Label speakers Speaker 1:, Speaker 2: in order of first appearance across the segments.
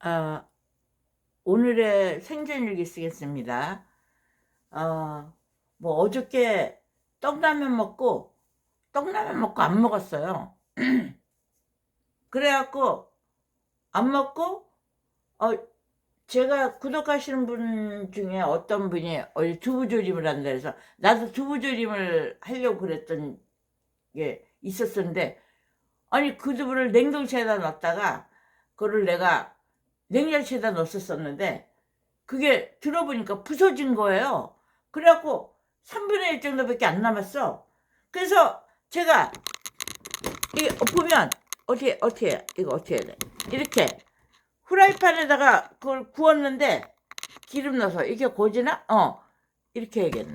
Speaker 1: 아, 오늘의 생존일기 쓰겠습니다. 어, 뭐 어저께 떡라면 먹고 떡라면 먹고 안 먹었어요. 그래갖고 안 먹고 어 제가 구독하시는 분 중에 어떤 분이 어디 두부조림을 한다 해서 나도 두부조림을 하려고 그랬던 게 있었었는데 아니 그 두부를 냉동실에다 넣었다가 그거를 내가 냉장실에다 넣었었는데 그게 들어보니까 부서진 거예요. 그래갖고 3분의 1 정도밖에 안 남았어. 그래서 제가 이 보면 어떻게 어떻게 해? 이거 어떻게 해야 돼? 이렇게 후라이팬에다가 그걸 구웠는데 기름 넣어서 이게 고지나? 어 이렇게 해야겠네.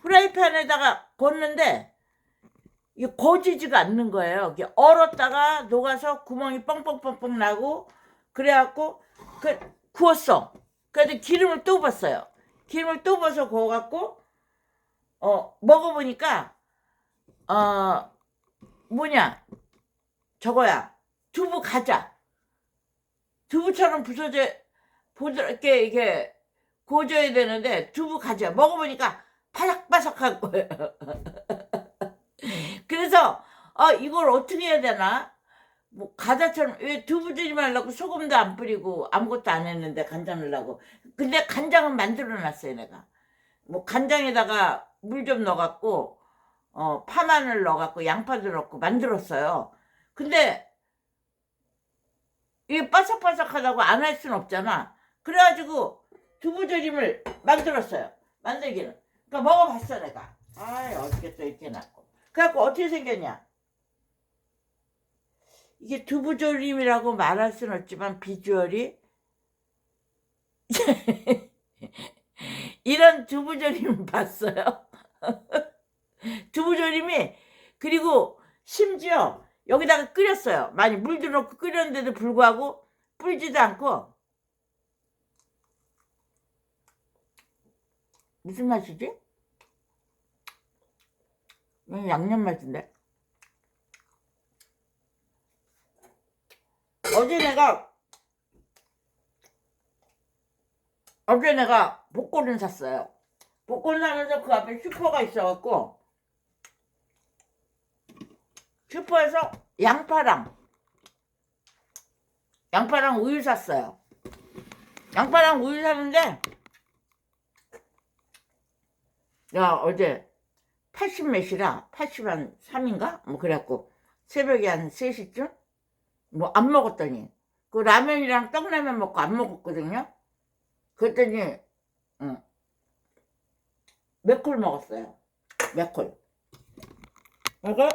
Speaker 1: 후라이팬에다가 구웠는데 이게 고지지가 않는 거예요. 이게 얼었다가 녹아서 구멍이 뻥뻥뻥뻥 나고 그래갖고 그 구웠어. 그래서 기름을 또 붓어요. 기름을 또 부어서 구워갖고 어 먹어보니까 어 뭐냐 저거야 두부 가자. 두부처럼 부서져 부드럽게 이게 구워줘야 되는데 두부 가자. 먹어보니까 바삭바삭한 거예요. 그래서 어 이걸 어떻게 해야 되나? 뭐 과자처럼 왜 두부 들이 말라고 소금도 안 뿌리고 아무것도 안 했는데 간장 넣으려고. 근데 간장은 만들어 놨어요 내가. 뭐 간장에다가 물 좀 넣어갖고 어 파마늘 넣어갖고 양파도 넣고 만들었어요. 근데 이게 바삭바삭하다고 안할순 없잖아. 그래가지고 두부조림을 만들었어요 만들기는 그러니까 먹어봤어 내가. 아 어떻게 또 이렇게 났고. 그래갖고 어떻게 생겼냐 이게 두부조림이라고 말할 수는 없지만 비주얼이 이런 두부조림 봤어요. 두부조림이 그리고 심지어 여기다가 끓였어요. 많이 물도 넣고 끓였는데도 불구하고 불지도 않고 무슨 맛이지? 음, 양념 맛인데. 어제 내가 어제 내가 복권을 샀어요. 복권 사면서 그 앞에 슈퍼가 있어갖고 슈퍼에서 양파랑 양파랑 우유 샀어요. 양파랑 우유 샀는데 야 어제 80 몇이라 80 한 3인가? 뭐 그래갖고 새벽에 한 3시쯤 뭐 안 먹었더니 그 라면이랑 떡라면 먹고 안 먹었거든요. 그랬더니 응. 몇콜 먹었어요. 몇 콜. 그래서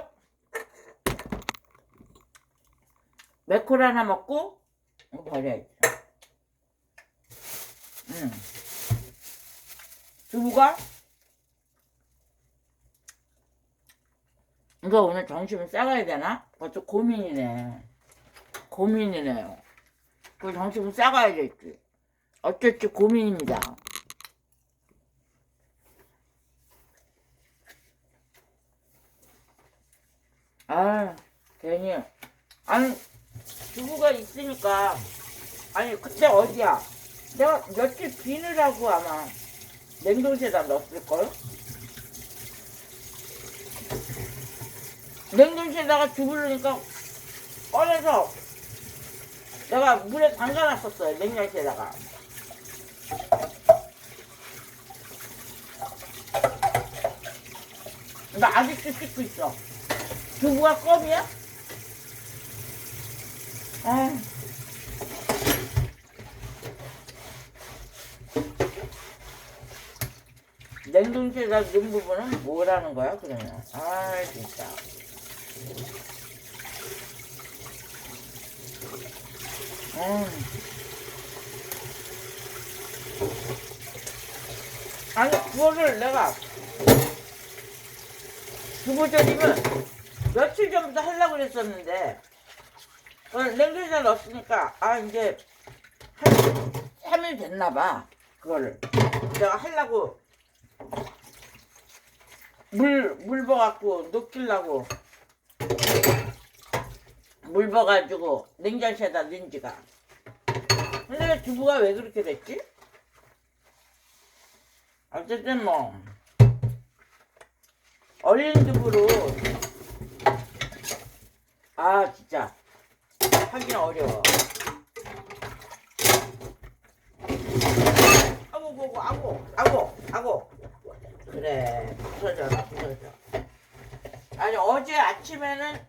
Speaker 1: 몇콜 하나 먹고 버려야지. 응. 두부가 이거 오늘 점심을 싸가야 되나? 그것도 고민이네. 고민이네요. 그 점심을 싸가야 될지. 어쩔지 고민입니다. 아, 괜히. 아니, 두부가 있으니까. 아니, 그때 어디야? 내가 며칠 비느라고 아마 냉동실에다 넣었을걸? 냉동실에다가 넣으니까 꺼내서 내가 물에 담가놨었어요 냉장실에다가. 나 아직도 씻고 있어. 두부가 껌이야? 아 냉동실에다 넣은 부분은 뭐라는 거야 그러면? 아 진짜 아니 그거를 내가 두부조림을 며칠 전부터 하려고 그랬었는데 어, 냉동실에 넣었으니까 아 이제 한 3일 됐나봐 그거를. 내가 하려고 물, 물 버갖고 녹이려고 물 버가지고 냉장실에다 넣은 지가. 근데 두부가 왜 그렇게 됐지? 어쨌든 뭐 얼린 두부로 아 진짜. 하긴 어려워. 아고 고고 아고 아고 아고 그래 부서져라 부서져. 아니 어제 아침에는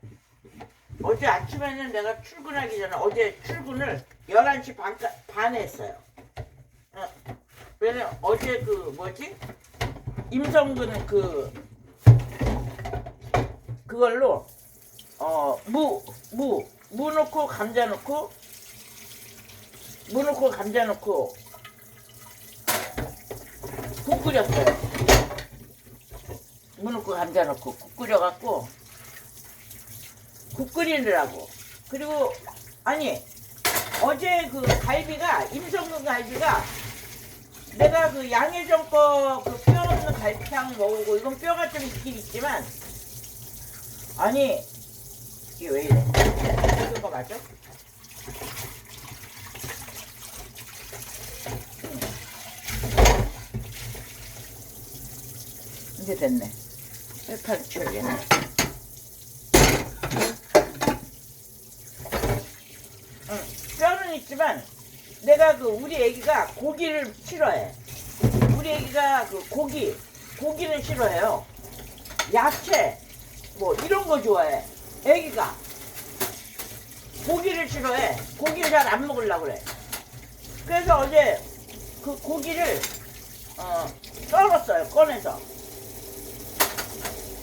Speaker 1: 어제 아침에는 내가 출근하기 전에 어제 출근을 11시 반, 반에 했어요 어, 왜냐면 어제 그 뭐지 임성근 그 그걸로 어무무 무 넣고 감자 넣고 무 넣고 감자 넣고 국 끓였어요. 무 넣고 감자 넣고 국 끓여갖고 국 끓이느라고 그리고 아니 어제 그 갈비가 임성근 갈비가 내가 그 양해정 거그 뼈 없는 갈비탕 먹고 이건 뼈가 좀 있긴 있지만 아니 이게 왜 이래? 이거 거 맞아? 이제 됐네. 셀파를 치워야겠네. 응, 뼈는 있지만 내가 그 우리 애기가 고기를 싫어해. 우리 애기가 그 고기, 고기는 싫어해요. 야채, 뭐 이런 거 좋아해. 애기가 고기를 싫어해. 고기를 잘 안 먹으려고 그래. 그래서 어제 그 고기를 어, 썰었어요. 꺼내서.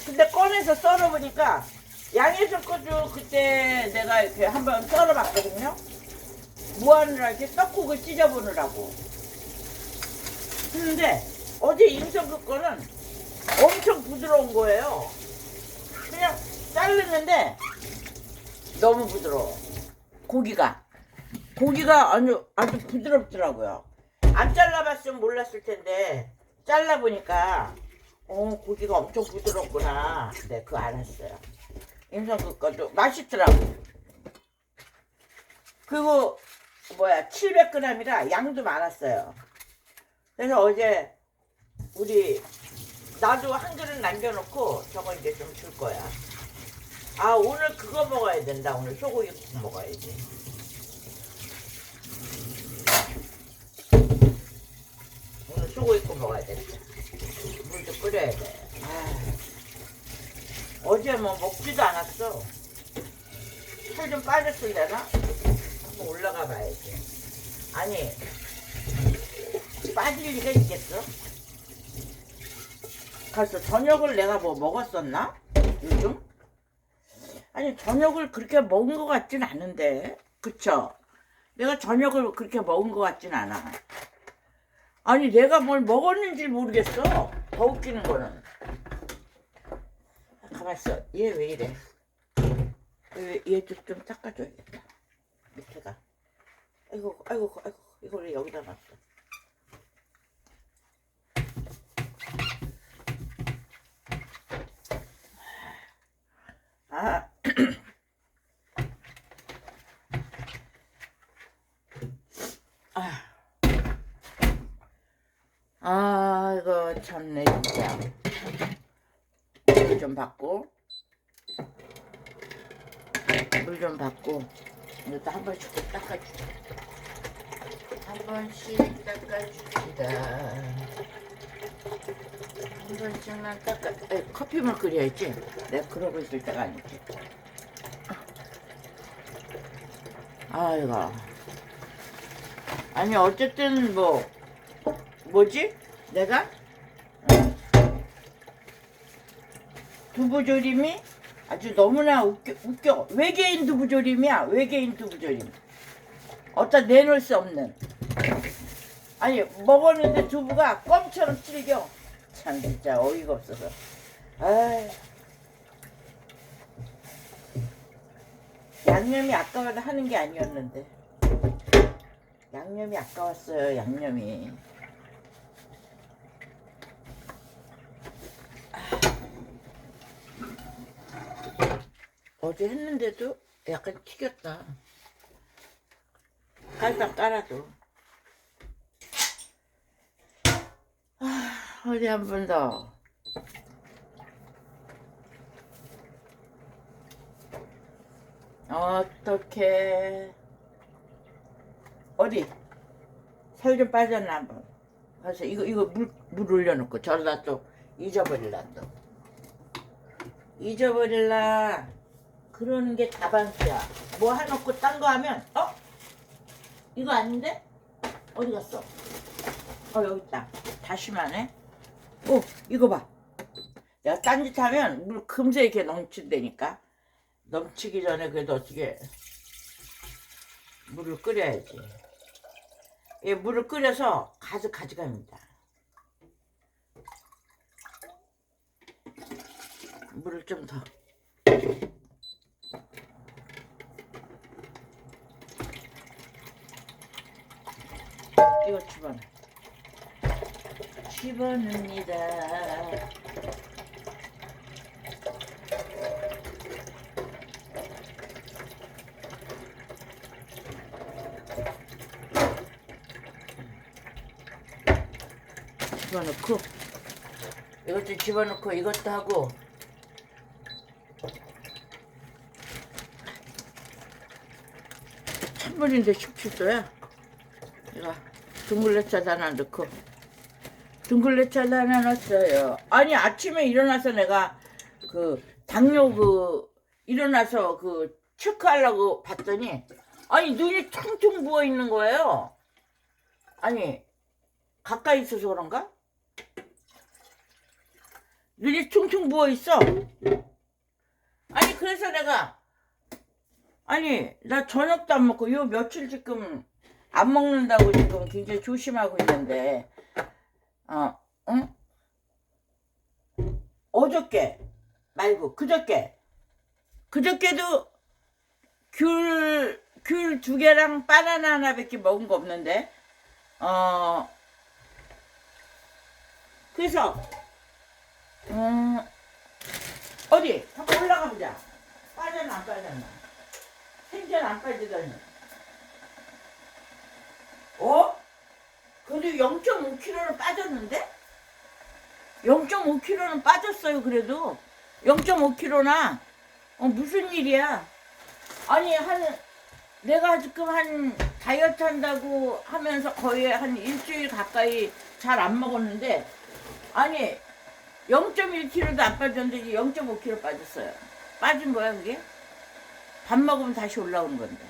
Speaker 1: 근데 꺼내서 썰어보니까 양해석 거도 그때 내가 이렇게 한번 썰어봤거든요. 무한으로 이렇게 떡국을 찢어보느라고. 근데 어제 임성그 거는 엄청 부드러운 거예요. 그냥 자르는데 너무 부드러워. 고기가. 고기가 아주, 아주 부드럽더라고요. 안 잘라봤으면 몰랐을 텐데, 잘라보니까, 어, 고기가 엄청 부드럽구나. 네, 그거 알았어요. 임성그 것도 맛있더라고. 그리고, 뭐야, 700g이라 양도 많았어요. 그래서 어제, 우리, 나도 한 그릇 남겨놓고, 저거 이제 좀 줄 거야. 아, 오늘 그거 먹어야 된다. 오늘 소고기 국 먹어야지. 오늘 소고기 국 먹어야 된다. 물도 끓여야 돼. 아, 어제 뭐 먹지도 않았어. 살 좀 빠졌을래나? 한번 올라가 봐야지. 아니, 빠질 리가 있겠어? 가서 저녁을 내가 뭐 먹었었나? 요즘? 아니 저녁을 그렇게 먹은 것 같진 않은데 그쵸? 내가 저녁을 그렇게 먹은 것 같진 않아 아니 내가 뭘 먹었는지 모르겠어 더 웃기는 거는 아, 가만있어 얘 왜 이래 얘, 얘도 좀 닦아줘야겠다 밑에가. 아이고 아이고 아이고 이걸 왜 여기다 놨어 아. 아, 아 이거 참네 진짜. 물 좀 받고. 물 좀 받고 이것도 한 번씩 좀 닦아주자 한 번씩 닦아줍시다. 한 번씩만 닦아 에, 커피물 끓여야지. 내가 그러고 있을 때가 아니지. 아이고. 아니 어쨌든 뭐 뭐지? 내가? 두부조림이 아주 너무나 웃겨, 웃겨. 외계인 두부조림이야 외계인 두부조림. 어디다 내놓을 수 없는. 아니 먹었는데 두부가 껌처럼 질겨. 참 진짜 어이가 없어서. 아 양념이 아까워도 하는 게 아니었는데. 양념이 아까웠어요 양념이 어제 했는데도 약간 튀겼다. 깔딱 깔아도. 아, 어디 한 번 더. 어떻게 어디? 살 좀 빠졌나 한번. 가서 이거 이거 물, 물 올려놓고 저러다 또 잊어버릴라 또. 잊어버릴라 그러는 게 다반수야 뭐 해놓고 딴 거 하면 어? 이거 아닌데? 어디 갔어? 어 여기 있다 다시마네 오 이거 봐 내가 딴짓 하면 물 금세 이렇게 넘친다니까 넘치기 전에 그래도 어떻게 물을 끓여야지. 이 물을 끓여서 가득 가져갑니다. 물을 좀 더. 이거 집어넣어. 집어넣습니다. 집어넣고 이것도 집어넣고 이것도 하고 찬물인데 17도야 내가 둥글레차도 하나 넣고 둥글레차도 하나 넣었어요 아니 아침에 일어나서 내가 그 당뇨 그 일어나서 그 체크하려고 봤더니 아니 눈이 퉁퉁 부어 있는 거예요 아니 가까이 있어서 그런가? 눈이 퉁퉁 부어 있어. 아니 그래서 내가 아니 나 저녁도 안 먹고 요 며칠 지금 안 먹는다고 지금 굉장히 조심하고 있는데. 어 응? 어저께 말고 그저께. 그저께도 귤 귤 두 개랑 바나나 하나밖에 먹은 거 없는데. 어. 그래서 음 어디? 한번 올라가 보자. 빠졌나 안 빠졌나 생전 안 빠지더니 어? 그래도 0.5kg는 빠졌는데? 0.5kg는 빠졌어요 그래도 0.5kg나 어, 무슨 일이야 아니 한 내가 지금 한 다이어트 한다고 하면서 거의 한 일주일 가까이 잘 안 먹었는데 아니 0.1kg도 안 빠졌는데 이제 0.5kg 빠졌어요. 빠진 거야 그게? 밥 먹으면 다시 올라오는 건데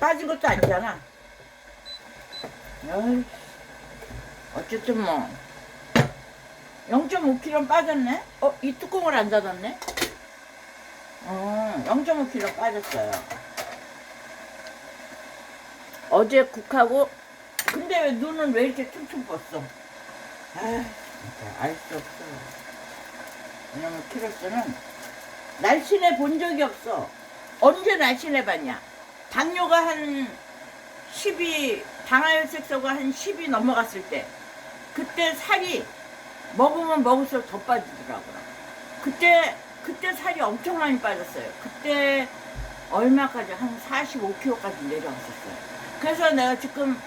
Speaker 1: 빠진 것도 아니잖아. 어이, 어쨌든 뭐 0.5kg 빠졌네. 어, 이 뚜껑을 안 닫았네. 어, 0.5kg 빠졌어요. 어제 국하고 근데 왜 눈은 왜 이렇게 퉁퉁 뻗어? 아 진짜 알수 없어. 왜냐면 키로수는 날씬해 본 적이 없어. 언제 날씬해 봤냐? 당뇨가 한 10이 당하혈색소가 한 10이 넘어갔을 때 그때 살이 먹으면 먹을수록 더 빠지더라고요. 그때 그때 살이 엄청 많이 빠졌어요. 그때 얼마까지 한 45kg까지 내려갔었어요. 그래서 내가 지금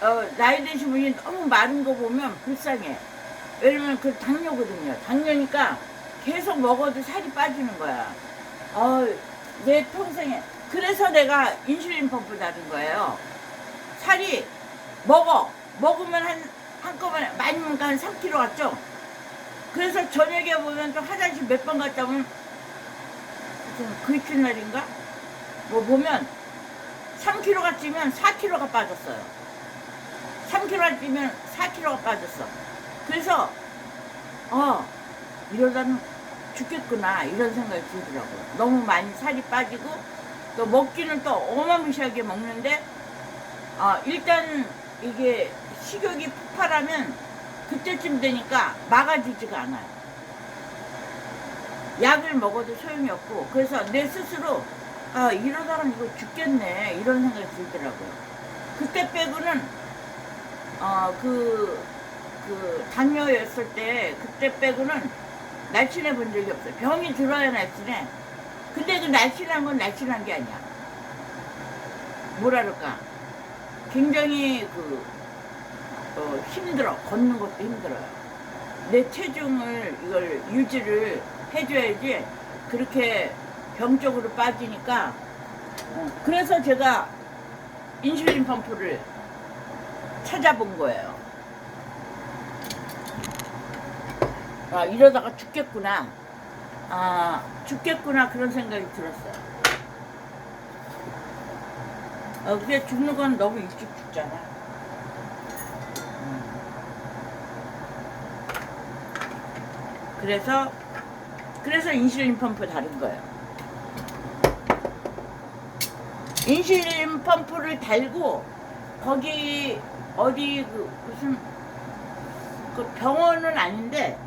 Speaker 1: 어, 나이 드신 분이 너무 마른 거 보면 불쌍해. 왜냐면 그 당뇨거든요. 당뇨니까 계속 먹어도 살이 빠지는 거야. 어, 내 평생에. 그래서 내가 인슐린 펌프 다른 거예요. 살이 먹어. 먹으면 한, 한꺼번에 많이 먹으니까 한 3kg 갔죠? 그래서 저녁에 보면 또 화장실 몇 번 갔다 오면 그 이튿날인가? 뭐 보면 3kg가 찌면 4kg가 빠졌어요. 3kg가 찌면 4kg가 빠졌어. 그래서 어 이러다는 죽겠구나 이런 생각이 들더라고요. 너무 많이 살이 빠지고 또 먹기는 또 어마무시하게 먹는데 어, 일단 이게 식욕이 폭발하면 그때쯤 되니까 막아주지가 않아요. 약을 먹어도 소용이 없고 그래서 내 스스로 아 이러다간 이거 죽겠네 이런 생각이 들더라고요. 그때 빼고는 어그 그 당뇨였을 때 그때 빼고는 날씬해 본 적이 없어요. 병이 들어야 날씬해. 근데 그 날씬한 건 날씬한 게 아니야. 뭐라 그럴까? 굉장히 그 어, 힘들어 걷는 것도 힘들어요. 내 체중을 이걸 유지를 해줘야지 그렇게 병적으로 빠지니까 어, 그래서 제가 인슐린 펌프를 찾아본 거예요. 아 이러다가 죽겠구나. 아 죽겠구나 그런 생각이 들었어요. 어, 그게 죽는 건 너무 일찍 죽잖아. 음. 그래서 그래서 인슐린 펌프 다른 거예요. 인슐린 펌프를 달고 거기 어디 그 무슨 그 병원은 아닌데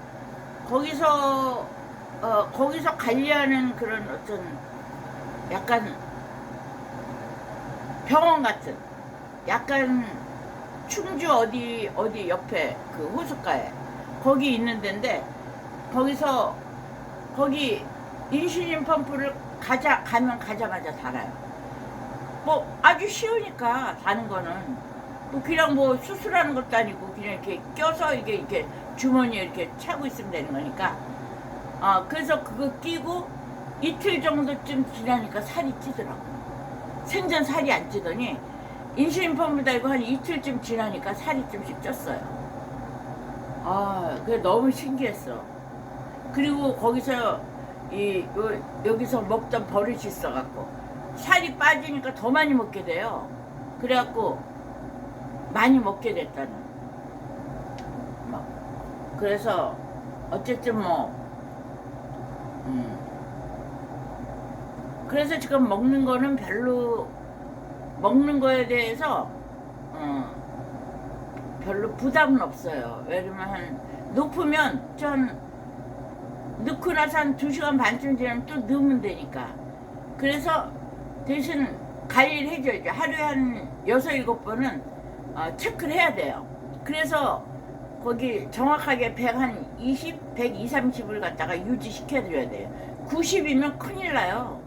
Speaker 1: 거기서 어 거기서 관리하는 그런 어떤 약간 병원 같은. 약간 충주 어디 어디 옆에 그 호숫가에. 거기 있는 데인데 거기서 거기 인슐린 펌프를 가자 가면 가자마자 달아요. 뭐 아주 쉬우니까 다는 거는. 뭐 그냥 뭐 수술하는 것도 아니고 그냥 이렇게 껴서 이게 이렇게 주머니에 이렇게 차고 있으면 되는 거니까. 아 그래서 그거 끼고 이틀 정도쯤 지나니까 살이 찌더라고 생전 살이 안 찌더니 인슐린 펌프 달고 한 이틀쯤 지나니까 살이 좀씩 쪘어요 아 그게 너무 신기했어 그리고 거기서 이 요, 여기서 먹던 버릇이 있어갖고 살이 빠지니까 더 많이 먹게 돼요. 그래갖고 많이 먹게 됐다는. 막 그래서 어쨌든 뭐 음. 그래서 지금 먹는 거는 별로 먹는 거에 대해서 어, 별로 부담은 없어요. 왜냐면 한 높으면 전 넣고 나서 한 2시간 반쯤 지나면 또 넣으면 되니까. 그래서 대신 관리를 해줘야죠. 하루에 한 6, 7번은 어, 체크를 해야 돼요. 그래서 거기 정확하게 100, 한 20, 120, 30을 갖다가 유지시켜줘야 돼요. 90이면 큰일 나요.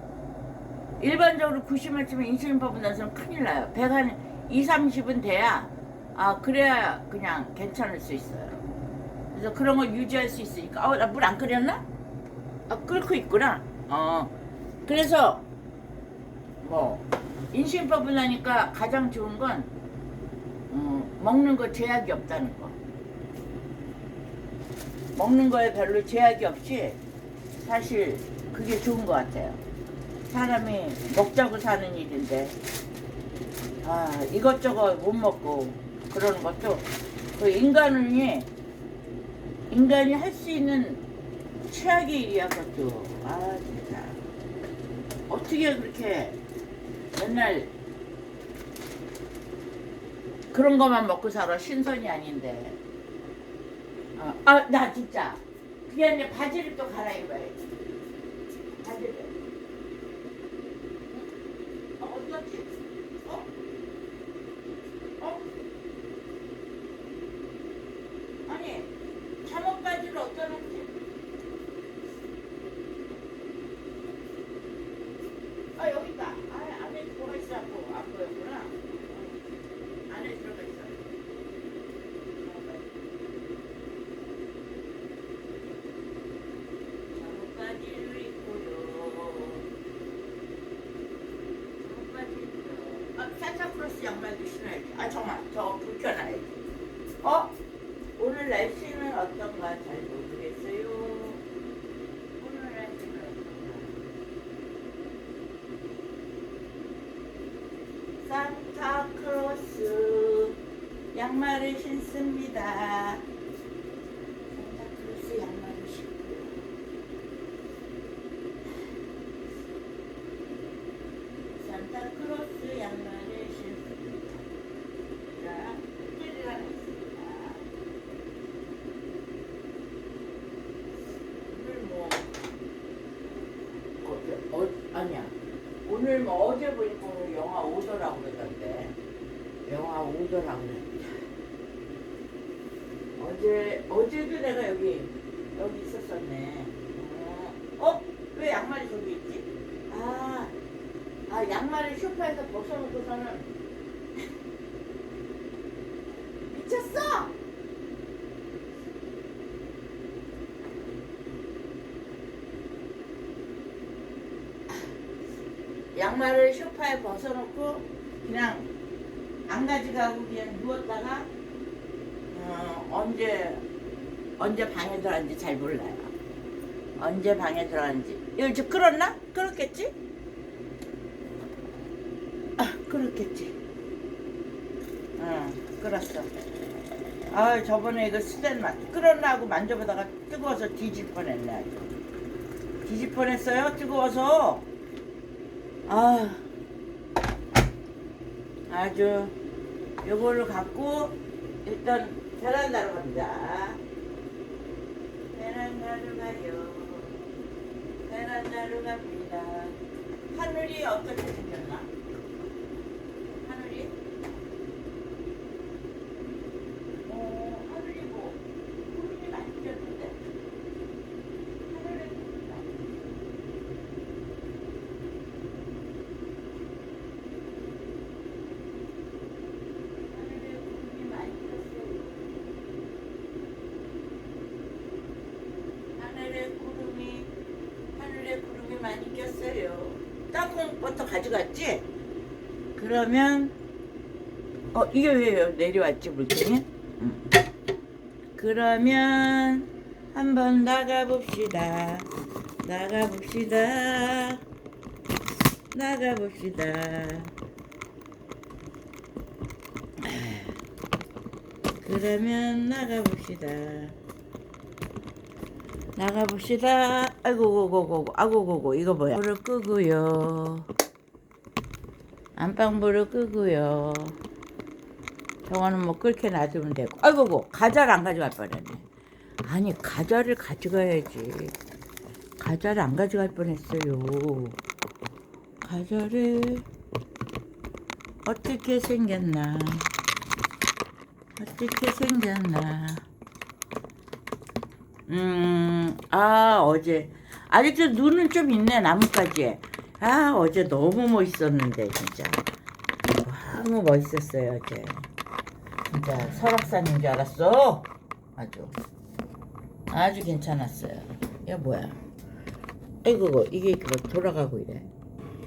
Speaker 1: 일반적으로 90을 치면 인슐린 펌프 나서는 큰일 나요. 100 한 2, 30은 돼야, 아, 그래야 그냥 괜찮을 수 있어요. 그래서 그런 거 유지할 수 있으니까, 어, 나물 안 끓였나? 아, 끓고 있구나. 어. 그래서, 뭐, 인슐린 펌프 나니까 가장 좋은 건, 어, 먹는 거 제약이 없다는 거. 먹는 거에 별로 제약이 없이 사실 그게 좋은 것 같아요. 사람이 먹자고 사는 일인데, 아, 이것저것 못 먹고 그러는 것도 그 인간이, 인간이 할 수 있는 최악의 일이야, 그것도. 아, 진짜. 어떻게 그렇게 맨날 그런 것만 먹고 살아 신선이 아닌데. 어, 아, 나 진짜 그게 아니라 바지를 또 갈아입어야지. 바지를. 어, 어디 갔지? 어? 어? 아니, 잠옷 바지를 어디다 놓지? 아, 여기 있다. 아, 안에 뭐가 있어갖고 안 보였구나. 응. 안에 들어가 있어. 잠옷바지를 입고요. 잠옷바지 입고요. 아, 산타크로스 양말도 신어야지. 아, 정말 저거 불켜놔야지. 어? 오늘 날씨는 어떤가 잘 모르겠어요. 오늘 날씨는 어떤가? 산타크로스 양말을 신습니다. 산타크로스 양말을 신고 산타크로스 양말을 신습니다. 자, 뜰을 하나 있습니다. 오늘 뭐 어, 어, 아니야. 오늘 뭐 어제 보니까 오늘 영하 5도라고 그러던데. 영하 5도라고 그랬다. 어제, 어제도 내가 여기, 여기 있었었네. 어, 어? 왜 양말이 저기 있지? 아, 아, 양말을 쇼파에서 벗어놓고서는 양말을 소파에 벗어놓고 그냥 안 가져가고 그냥 누웠다가 어, 언제 언제 방에 들어갔는지 잘 몰라요. 언제 방에 들어갔는지 이거 좀 끌었나? 끌었겠지? 아, 끌었겠지. 응, 끌었어. 아, 저번에 이거 스탠 마 끌었나 하고 만져보다가 뜨거워서 뒤질 뻔했네. 뻔했어요. 뜨거워서. 아, 아주 요거를 갖고 일단 베란다로 갑니다. 베란다로 가요. 베란다로 갑니다. 하늘이 어떻게 생겼나? 하늘이? 어, 하늘이 뭐 구름이 많이 꼈는데? 하늘에 구름이 많이 하늘에 구름이 많이 꼈어요. 하늘에 구름이 하늘에 구름이 많이 꼈어요. 땅콩부터 가져갔지? 그러면 어 이게 왜 내려왔지 물통이? 응. 그러면 한번 나가 봅시다. 나가 봅시다. 나가 봅시다. 그러면 나가 봅시다. 나가 봅시다. 아이고 고고고 아이고 고고 이거 뭐야? 불을 끄고요. 안방불을 끄고요. 저거는 뭐 끓게 놔두면 되고. 아이고 고 과자를 안 가져갈 뻔했네. 아니 과자를 가져가야지. 과자를 안 가져갈 뻔했어요. 과자를 어떻게 생겼나? 어떻게 생겼나? 음, 아, 어제. 아직도 눈은 좀 있네, 나뭇가지에. 아, 어제 너무 멋있었는데, 진짜. 너무 멋있었어요, 어제. 진짜 설악산인 줄 알았어. 아주. 아주 괜찮았어요. 이거 뭐야? 아이고, 이게 그거 돌아가고 이래.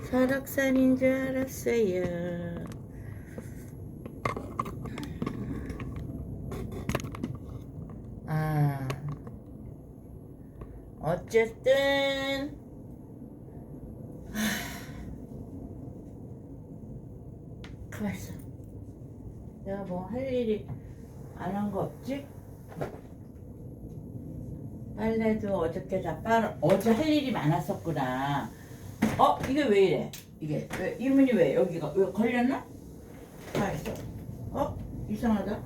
Speaker 1: 설악산인 줄 알았어요. 아. 어쨌든 가만 있어. 내가 뭐 할 일이 안 한 거 없지? 빨래도 어저께 다 빨 어제 할 일이 많았었구나. 어 이게 왜 이래? 이게 왜 이문이 왜 여기가 왜 걸렸나? 가만 있어. 어 이상하다.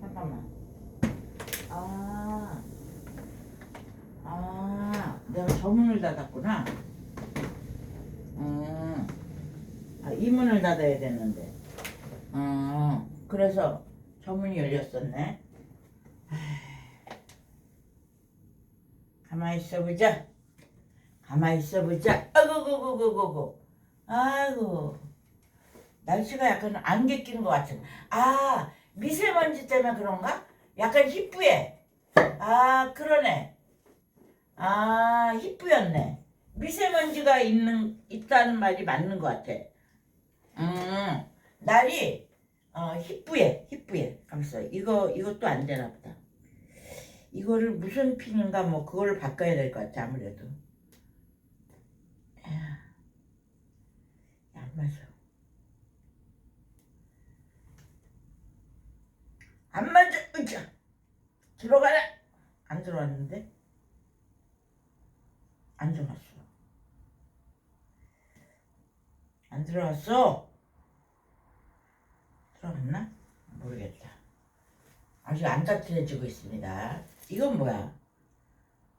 Speaker 1: 잠깐만. 아. 아, 내가 저 문을 닫았구나. 음, 아, 이 문을 닫아야 되는데. 어, 그래서 저 문이 열렸었네. 가만히 있어보자. 가만히 있어보자. 고. 아이고. 날씨가 약간 안개 낀 것 같은. 아, 미세먼지 때문에 그런가? 약간 희뿌해. 아, 그러네. 아, 희뿌였네. 미세먼지가 있는, 있다는 말이 맞는 것 같아. 음, 날이, 어, 희뿌해, 희뿌해. 가만있어. 이거, 이것도 안 되나 보다. 이거를 무슨 핀인가 뭐, 그거를 바꿔야 될 것 같아, 아무래도. 야, 안 맞아. 안 맞아, 으쌰. 들어가라! 안 들어왔는데? 안 들어갔어. 안 들어갔어? 들어갔나? 모르겠다. 아직 안 따뜻해지고 있습니다. 이건 뭐야?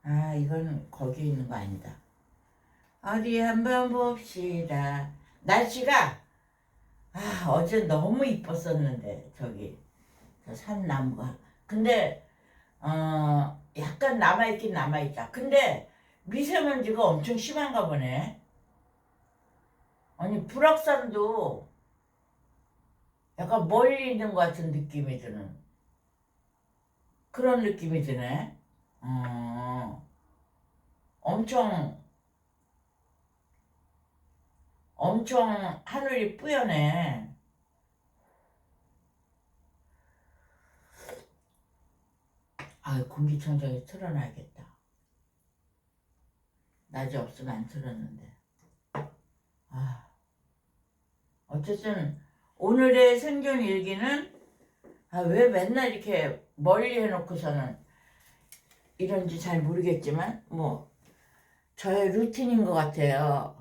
Speaker 1: 아, 이건 거기에 있는 거 아니다. 어디 한번 봅시다. 날씨가, 아, 어제 너무 이뻤었는데, 저기, 저 산나무가. 근데, 어, 약간 남아있긴 남아있다. 근데, 미세먼지가 엄청 심한가 보네. 아니, 불악산도 약간 멀리 있는 것 같은 느낌이 드는 그런 느낌이 드네. 어, 엄청 엄청 하늘이 뿌연해. 아, 공기청정기 틀어놔야겠다. 낮에 없으면 안 틀었는데. 아, 어쨌든 오늘의 생존 일기는 아, 왜 맨날 이렇게 멀리 해놓고서는 이런지 잘 모르겠지만 뭐 저의 루틴인 것 같아요.